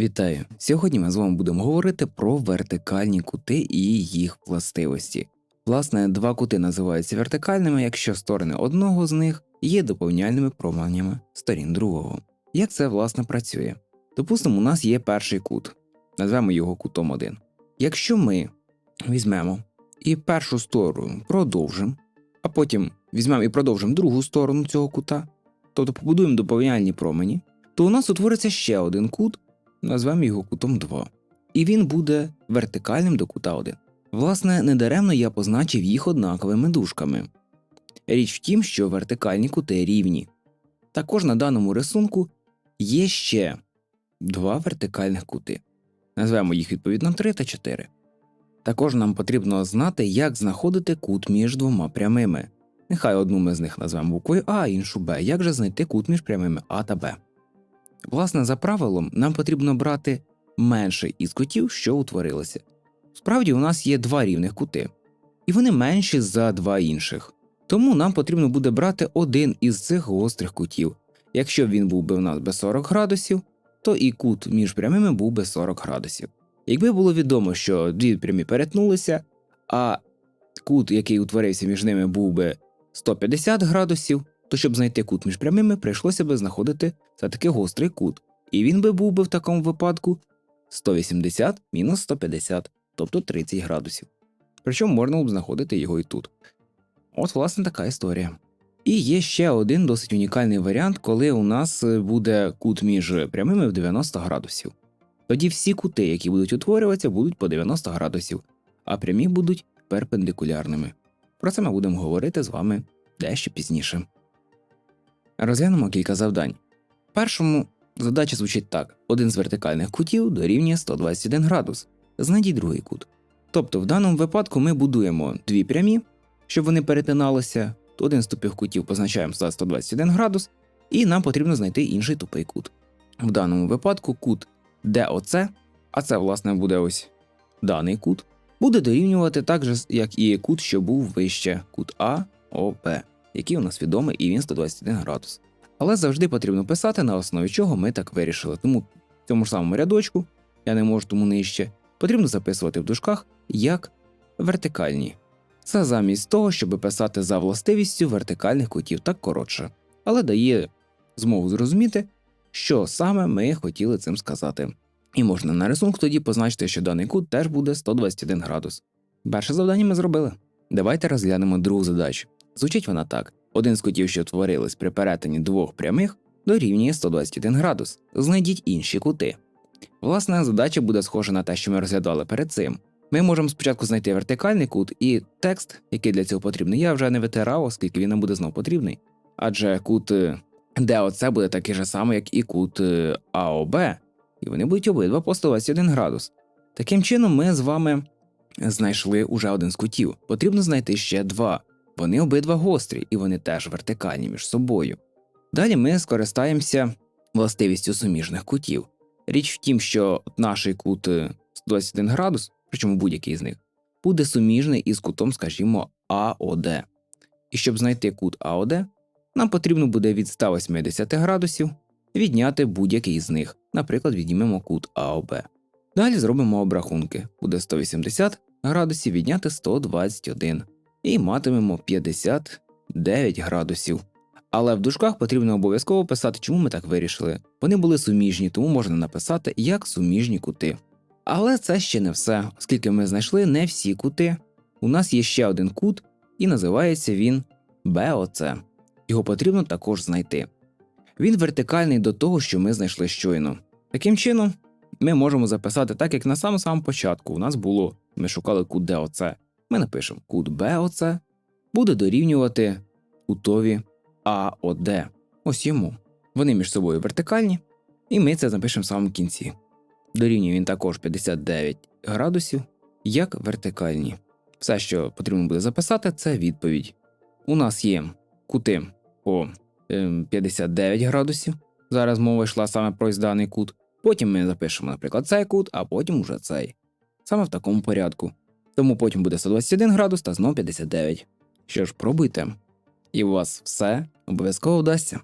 Вітаю! Сьогодні ми з вами будемо говорити про вертикальні кути і їх властивості. Власне, два кути називаються вертикальними, якщо сторони одного з них є доповняльними променями сторін другого. Як це власне працює? Допустимо, у нас є перший кут, назвемо його кутом 1. Якщо ми візьмемо і першу сторону продовжимо, а потім візьмемо і продовжимо другу сторону цього кута, тобто побудуємо доповняльні промені, то у нас утвориться ще один кут, назвемо його кутом 2. І він буде вертикальним до кута 1. Власне, недаремно я позначив їх однаковими дужками. Річ в тім, що вертикальні кути рівні. Також на даному рисунку є ще два вертикальних кути. Назвемо їх відповідно 3 та 4. Також нам потрібно знати, як знаходити кут між двома прямими. Нехай одну ми з них назвемо буквою А, іншу Б. Як же знайти кут між прямими А та Б? Власне, за правилом, нам потрібно брати менший із кутів, що утворилося. Справді, у нас є два рівних кути, і вони менші за два інших. Тому нам потрібно буде брати один із цих гострих кутів. Якщо він був би у нас без 40 градусів, то і кут між прямими був би 40 градусів. Якби було відомо, що дві прямі перетнулися, а кут, який утворився між ними, був би 150 градусів, то щоб знайти кут між прямими, прийшлося би знаходити все-таки гострий кут, і він би був би в такому випадку 180 мінус 150, тобто 30 градусів. Причому можна б знаходити його і тут. От, власне, така історія. І є ще один досить унікальний варіант, коли у нас буде кут між прямими в 90 градусів. Тоді всі кути, які будуть утворюватися, будуть по 90 градусів, а прямі будуть перпендикулярними. Про це ми будемо говорити з вами дещо пізніше. Розглянемо кілька завдань. В першому задача звучить так: один з вертикальних кутів дорівнює 121 градус. Знайдіть другий кут. Тобто, в даному випадку ми будуємо дві прямі, щоб вони перетиналися, один з тупих кутів позначаємо за 121 градус, і нам потрібно знайти інший тупий кут. В даному випадку кут ДОЦ, а це, власне, буде ось даний кут, буде дорівнювати так же, як і кут, що був вище, кут АОП який у нас відомий, і він 121 градус. Але завжди потрібно писати, на основі чого ми так вирішили. Тому в цьому ж самому рядочку, я не можу тому нижче, потрібно записувати в дужках як вертикальні. Це замість того, щоб писати за властивістю вертикальних кутів так коротше, але дає змогу зрозуміти, що саме ми хотіли цим сказати. І можна на рисунку тоді позначити, що даний кут теж буде 121 градус. Перше завдання ми зробили. Давайте розглянемо другу задачу. Звучить вона так: один з кутів, що творились при перетині двох прямих, дорівнює 121 градус. Знайдіть інші кути. Власне, задача буде схожа на те, що ми розглядали перед цим. Ми можемо спочатку знайти вертикальний кут, і текст, який для цього потрібний, я вже не витирав, оскільки він нам буде знов потрібний. Адже кут е, ДОЦ буде такий же самий, як і кут е, АОБ, і вони будуть обидва по 121 градус. Таким чином, ми з вами знайшли уже один з кутів. Потрібно знайти ще два. Вони обидва гострі, і вони теж вертикальні між собою. Далі ми скористаємося властивістю суміжних кутів. Річ в тім, що наш кут 121 градус, причому будь-який з них, буде суміжний із кутом, скажімо, АОД. І щоб знайти кут АОД, нам потрібно буде від 180 градусів відняти будь-який з них, наприклад, віднімемо кут АОБ. Далі зробимо обрахунки. Буде 180 градусів відняти 121 і матимемо 59 градусів. Але в дужках потрібно обов'язково писати, чому ми так вирішили. Вони були суміжні, тому можна написати як суміжні кути. Але це ще не все, оскільки ми знайшли не всі кути. У нас є ще один кут, і називається він БОЦ. Його потрібно також знайти. Він вертикальний до того, що ми знайшли щойно. Таким чином, ми можемо записати так, як на самому самому початку у нас було, ми шукали кут ДОЦ. Ми напишемо кут БОЦ буде дорівнювати кутові АОД. Ось йому. Вони між собою вертикальні, і ми це запишемо в самому кінці. Дорівнює він також 59 градусів, як вертикальні. Все, що потрібно буде записати, це відповідь. У нас є кути по 59 градусів. Зараз мова йшла саме про даний кут. Потім ми запишемо, наприклад, цей кут, а потім уже цей. Саме в такому порядку. Тому потім буде 121 градус та знову 59. Що ж, пробуйте, і у вас все обов'язково вдасться.